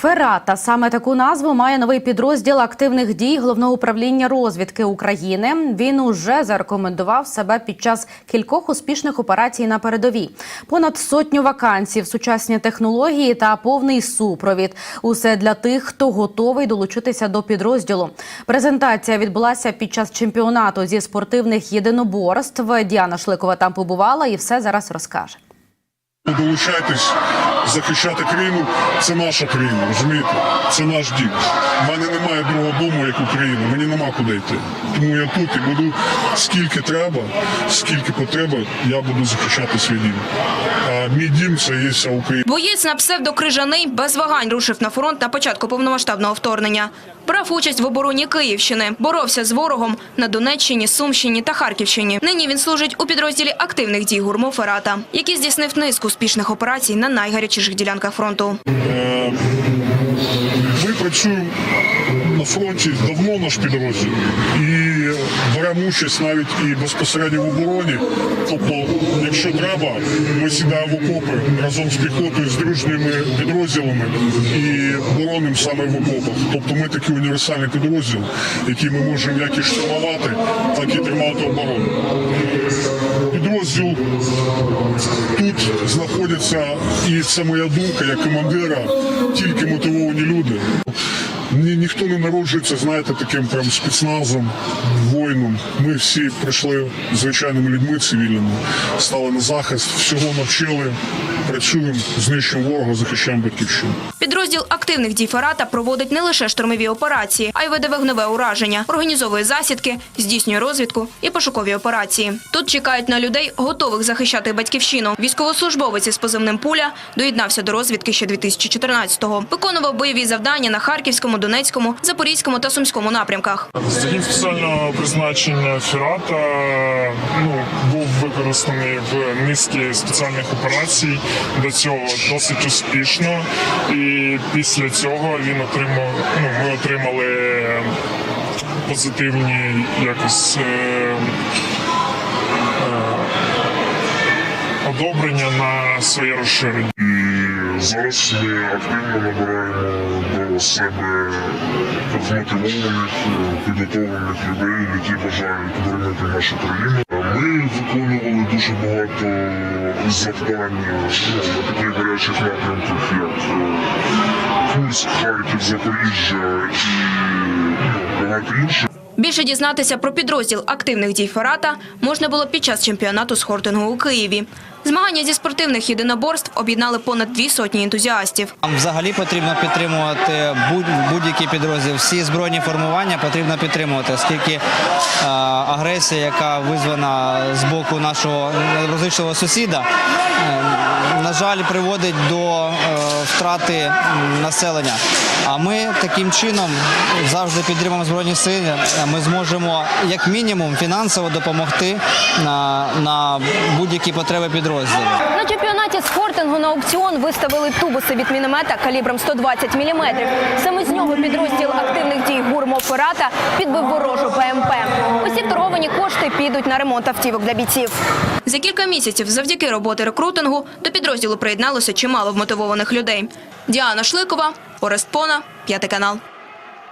Ферата саме таку назву має новий підрозділ активних дій головного управління розвідки України. Він уже зарекомендував себе під час кількох успішних операцій на передовій. Понад сотню вакансій, сучасні технології та повний супровід. Усе для тих, хто готовий долучитися до підрозділу. Презентація відбулася під час чемпіонату зі спортивних єдиноборств. Діана Шликова там побувала і все зараз розкаже. Долучайтесь, захищати країну це наша країна, розумієте? Це наш дім. У мене немає другого дому, як Україна. Мені нема куди йти. Тому я тут і буду скільки треба, скільки потреба, я буду захищати свій дім. А мій дім це є вся Україна. Боєць на псевдо Крижаний без вагань рушив на фронт на початку повномасштабного вторгнення. Брав участь в обороні Київщини, боровся з ворогом на Донеччині, Сумщині та Харківщині. Нині він служить у підрозділі активних дій гурмо Ферата, який здійснив низку успішних операцій на найгарячіших ділянках фронту. Е, Ми працюємо на фронті давно наш підрозділ і беремо участь навіть і безпосередньо в обороні. Тобто, якщо треба, ми сідаємо в окопи разом з піхотою, з дружніми підрозділами і боронимо саме в окопах. Тобто ми такий універсальний підрозділ, який ми можемо як і штурмувати, так і тримати оборону. Підрозділ тут знаходяться, і це думка як командира, тільки мотивовані люди. Ні, ніхто не народжується, знаєте, таким прям спецназом, воїном. Ми всі прийшли звичайними людьми цивільними, стали на захист, всього навчили, працюємо, знищуємо ворога, захищаємо батьківщину. Підрозділ активних дій Ферата проводить не лише штурмові операції, а й веде вогневе ураження, організовує засідки, здійснює розвідку і пошукові операції. Тут чекають на людей, готових захищати батьківщину. Військовослужбовець із позивним пуля доєднався до розвідки ще 2014-го. Виконував бойові завдання на Харківському, Донецькому, Запорізькому та Сумському напрямках. Загін спеціального призначення Фірата ну, був використаний в низці спеціальних операцій. До цього досить успішно. І після цього він отримав. Ну, ми отримали позитивні якось. Е, е, Одобрення на своє розширення. Зараз ми активно набираємо до себе змотивованих, підготовлених людей, які бажають боронити нашу країну. Ми виконували дуже багато завдань на таких гарячих напрямках, як е, Курськ, Харків, Запоріжжя і ну, багато інших. Більше дізнатися про підрозділ активних дій Ферата можна було під час чемпіонату з хортингу у Києві. Змагання зі спортивних єдиноборств об'єднали понад дві сотні ентузіастів. Нам взагалі потрібно підтримувати будь- будь-який підрозділ. Всі збройні формування потрібно підтримувати, оскільки е, агресія, яка визвана з боку нашого розличного сусіда, е, на жаль, приводить до е, втрати населення. А ми таким чином завжди підтримуємо збройні сили. Ми зможемо як мінімум фінансово допомогти на, на будь-які потреби підрозділу. На чемпіонаті з фортингу на аукціон виставили тубуси від міномета калібром 120 мм. Саме з нього підрозділ активних дій гурмоперата підбив ворожу БМП. Усі кошти підуть на ремонт автівок для бійців. За кілька місяців завдяки роботи рекрутингу до підрозділу приєдналося чимало вмотивованих людей. Діана Шликова, Орест Пона, п'ятий канал.